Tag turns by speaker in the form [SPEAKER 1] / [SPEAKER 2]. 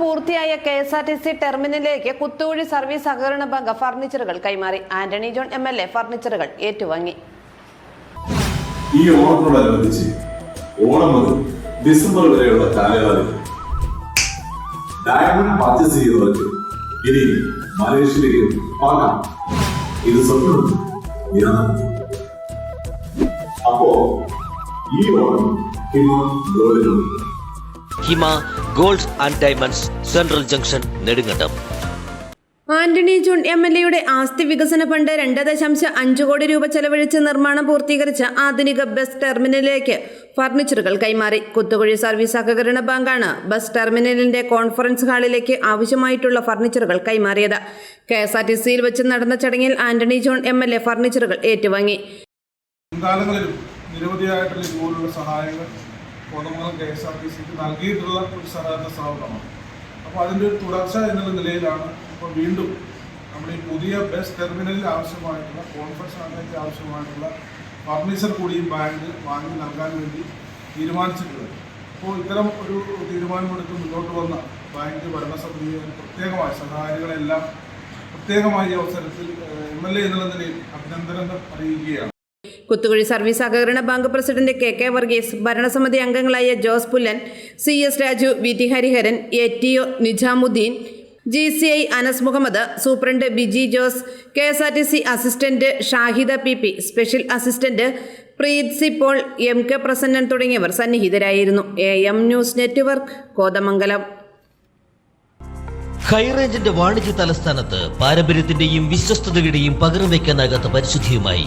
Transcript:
[SPEAKER 1] പൂർത്തിയായ K S R T C ടെർമിനലിലേക്ക് Kuthukuzhi service സഹകരണ ബാങ്ക് ഫർണിച്ചറുകൾ കൈമാറി. Antony John M L A ഫർണിച്ചറുകൾ ഏറ്റുവാങ്ങി.
[SPEAKER 2] ഈ ഓണത്തോടനുബന്ധിച്ച് ഓണം മുതൽ ഡിസംബർ വരെയുള്ള കാലയളവിൽ ഡയമണ്ട് പർച്ചേസ് ചെയ്യുന്നവർക്ക് ഇനി മലേഷ്യയിലേക്ക് പാകാം. ഇത് സ്വപ്നം. അപ്പോ ഈ ഓണം ഇന്ന് ഗോൾഡിലുണ്ട്
[SPEAKER 3] Hima gold and diamonds central junction Nedumkandam.
[SPEAKER 1] Antony John M L എയുടെ ആസ്തി വികസന ഫണ്ട് രണ്ട് ദശാംശം അഞ്ച് കോടി രൂപ ചെലവഴിച്ച് നിർമ്മാണം പൂർത്തീകരിച്ച ആധുനിക ബസ് ടെർമിനലിലേക്ക് ഫർണിച്ചറുകൾ കൈമാറി. കുത്തുകുഴി സർവീസ് സഹകരണ ബാങ്കാണ് ബസ് ടെർമിനലിന്റെ കോൺഫറൻസ് ഹാളിലേക്ക് ആവശ്യമായിട്ടുള്ള ഫർണിച്ചറുകൾ കൈമാറിയത്. കെ എസ് ആർ ടി സിയിൽ വെച്ച് നടന്ന ചടങ്ങിൽ Antony John M L A ഫർണിച്ചറുകൾ ഏറ്റുവാങ്ങി.
[SPEAKER 4] മുൻകാലങ്ങളിലും നിരവധിയായിട്ടുള്ള ഇതുപോലുള്ള സഹായങ്ങൾ Kothamangalam K S R T സിക്ക് നൽകിയിട്ടുള്ള ഒരു സഹകരണ സ്ഥാപനമാണ്. അപ്പോൾ അതിന്റെ ഒരു തുടർച്ച എന്നുള്ള നിലയിലാണ് ഇപ്പോൾ വീണ്ടും നമ്മൾ ഈ പുതിയ ബസ് ടെർമിനലിൽ ആവശ്യമായിട്ടുള്ള കോൺഫറൻസ് ഹാളിലേക്ക് ആവശ്യമായിട്ടുള്ള ഫർണിച്ചർ കൂടിയും ബാങ്ക് വാങ്ങി നൽകാൻ വേണ്ടി തീരുമാനിച്ചിട്ടുള്ളത്. അപ്പോൾ ഇത്തരം ഒരു തീരുമാനമെടുത്ത് മുന്നോട്ട് വന്ന ബാങ്ക് ഭരണസമിതിയെ പ്രത്യേകമായി സഹായികളെല്ലാം പ്രത്യേകമായി അവസരത്തിൽ എം എൽ എ എന്നുള്ള നിലയിൽ അഭിനന്ദനം അറിയിക്കുകയാണ്.
[SPEAKER 1] കുത്തുകുഴി സർവീസ് സഹകരണ bank president K K Varghese ഭരണസമിതി അംഗങ്ങളായ Jose Pullan C S Raju V T Hariharan A T O Nizamuddin G C I Anas Muhammad superintendent Biji Jose K S R T C assistant Shahida P P special assistant Preeth C Paul M K Prasannan തുടങ്ങിയവർ സന്നിഹിതരായിരുന്നു. A M news network Kothamangalam.
[SPEAKER 3] ഹൈറേഞ്ചിന്റെ വാണിജ്യ തലസ്ഥാനത്ത് പാരമ്പര്യത്തിന്റെയും വിശ്വസ്തതയുടെയും പകർന്നു വയ്ക്കാനാകാത്ത പരിശുദ്ധിയുമായി